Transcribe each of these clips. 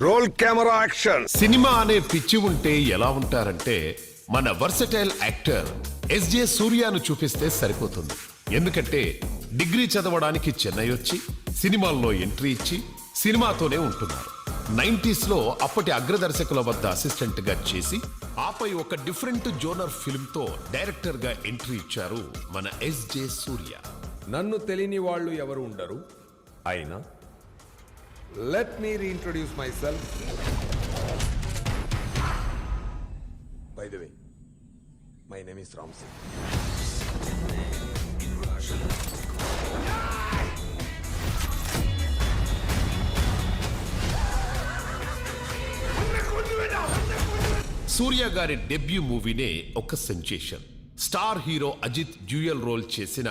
Roll camera action cinema అనే పిచ్చి ఉంటే ఎలా ఉంటారంటే మన వర్సటైల్ యాక్టర్ ఎస్జే సూర్యాను చూపిస్తే సరిపోతుంది. ఎందుకంటే డిగ్రీ చదవడానికి చెన్నై వచ్చి సినిమాల్లో ఎంట్రీ ఇచ్చి సినిమాతోనే ఉంటున్నారు. నైంటీస్లో అప్పటి అగ్రదర్శకుల వద్ద అసిస్టెంట్గా చేసి ఆపై ఒక డిఫరెంట్ జోనర్ ఫిల్మ్తో డైరెక్టర్గా ఎంట్రీ ఇచ్చారు మన ఎస్జే సూర్య. నన్ను తెలియని వాళ్ళు ఎవరు ఉండరు? అయినా let me reintroduce myself by the way my name is Ram Singh Surya గారి డెబ్యూ మూవీనే ఒక sensation. Star hero Ajith dual role చేసిన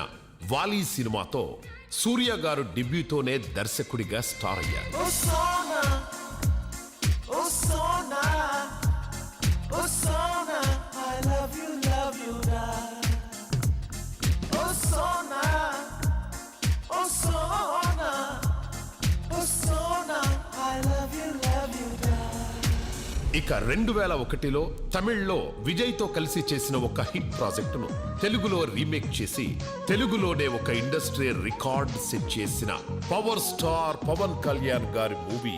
వాలీ సినిమాతో సూర్య గారు డెబ్యూతోనే దర్శకుడిగా స్టార్ అయ్యారు. ఇక రెండు వేల ఒకటిలో తమిళ్ళో విజయ్తో కలిసి చేసిన ఒక హిట్ ప్రాజెక్టును తెలుగులో రీమేక్ చేసి తెలుగులోనే ఒక ఇండస్ట్రీ రికార్డ్ సెట్ చేసిన పవర్ స్టార్ పవన్ కళ్యాణ్ గారి మూవీ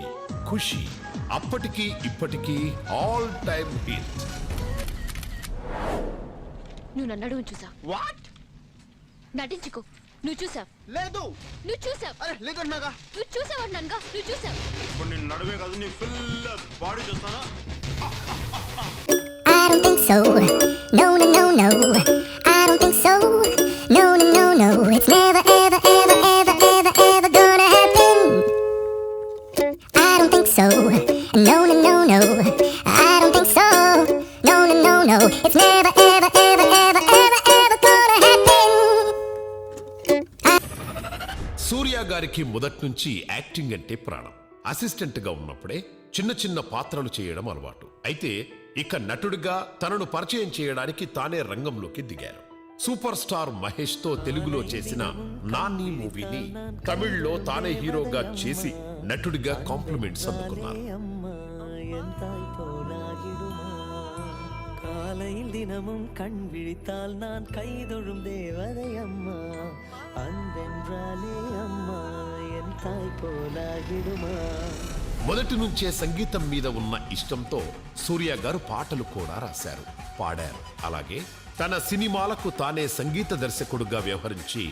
ఖుషి. అప్పటికి ఇప్పటికీ ఆల్ టైమ్ హిట్. నువ్వు నన్ను అడుగు చూసావు? వాట్? నటించుకో. నువ్వు చూసావు? లేదు. నువ్వు చూసావు? అరే లేదన్నాగా నువ్వు చూసావు అన్నానుగా? నువ్వు చూసావు? ఇప్పుడు నేను నడువే కాదు నీ ఫుల్ బాడీ చూస్తానా? I don't think so. No, no, no, no. I don't think so. No, no, no, no. It's never, ever, ever, ever, ever, ever gonna happen. I don't think so. No, no, no, no. I don't think so. No, no, no, no. It's never, ever, ever, ever, ever, ever gonna happen. Surya గారికి మొదటి నుంచి acting అంటే ప్రాణం assistant ఉన్నప్పుడే చిన్న చిన్న పాత్రలు చేయడం అలవాటు అయితే ఇక నటుడిగా తనను పరిచయం చేయడానికి తానే రంగంలోకి దిగారు సూపర్ స్టార్ మహేష్ తో తెలుగులో చేసిన నాని మూవీని తమిళ్లో తానే హీరోగా చేసి నటుడిగా కాంప్లిమెంట్స్ అందుకున్నారు அம்மா என் தாய் போலாகிடுமா காலையில் தினமும் கண் விழித்தால் நான் கைதொழும் தேவதை அம்மா அன்பென்றாலே அம்மா என் தாய் போலாகிடுமா మొదటి నుంచే సంగీతం మీద ఉన్న ఇష్టంతో సూర్య గారు పాటలు కూడా రాశారు పాడారు. అలాగే తన సినిమాలకు తానే సంగీత దర్శకుడుగా వ్యవహరించి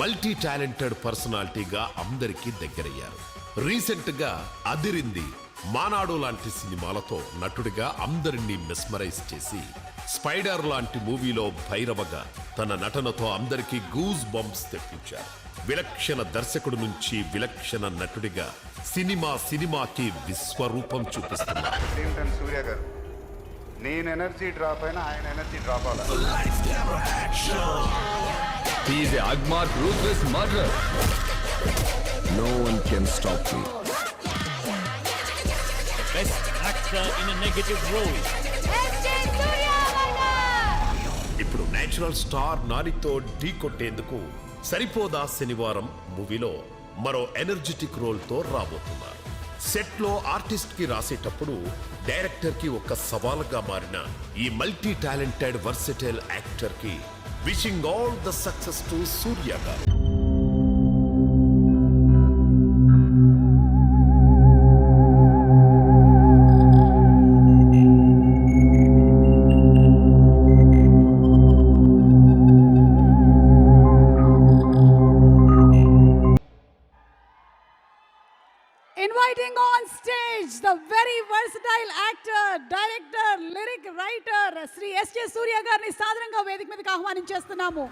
మల్టీ టాలెంటెడ్ పర్సనాలిటీగా అందరికీ దగ్గరయ్యారు. రీసెంట్గా అదిరింది మానాడు లాంటి సినిమాలతో నటుడిగా అందరినీ మెస్మరైజ్ చేసి స్పైడర్ లాంటి మూవీలో భైరవగా తన నటనతో అందరికీ గూస్ బంప్స్ తెప్పించారు. విలక్షణ దర్శకుడు నుంచి విలక్షణ నటుడిగా సినిమా సినిమాకి విశ్వరూపం చూపిస్తున్నారు. సేమ్ టైం సూర్య గారు? నేను ఎనర్జీ డ్రాప్ అయినా ఆయన ఎనర్జీ డ్రాప్ అవ్వాలి? He is a Agmar ruthless murderer. No one can stop me Best actor in a negative role. Natural star నానితో ఢీ కొట్టేందుకు సరిపోదా శనివారం మూవీలో మరో ఎనర్జెటిక్ రోల్తో రాబోతున్నారు. సెట్లో ఆర్టిస్ట్కి ఆర్టిస్ట్కి రాసేటప్పుడు డైరెక్టర్కి ఒక సవాలుగా మారిన ఈ multi talented versatile యాక్టర్కి wishing all the success to Surya గారు. Inviting on stage the very versatile actor, director, lyric writer Shri SJ Surya గారిని సాధారణంగా వేదిక మీదకి ఆహ్వానించేస్తున్నాము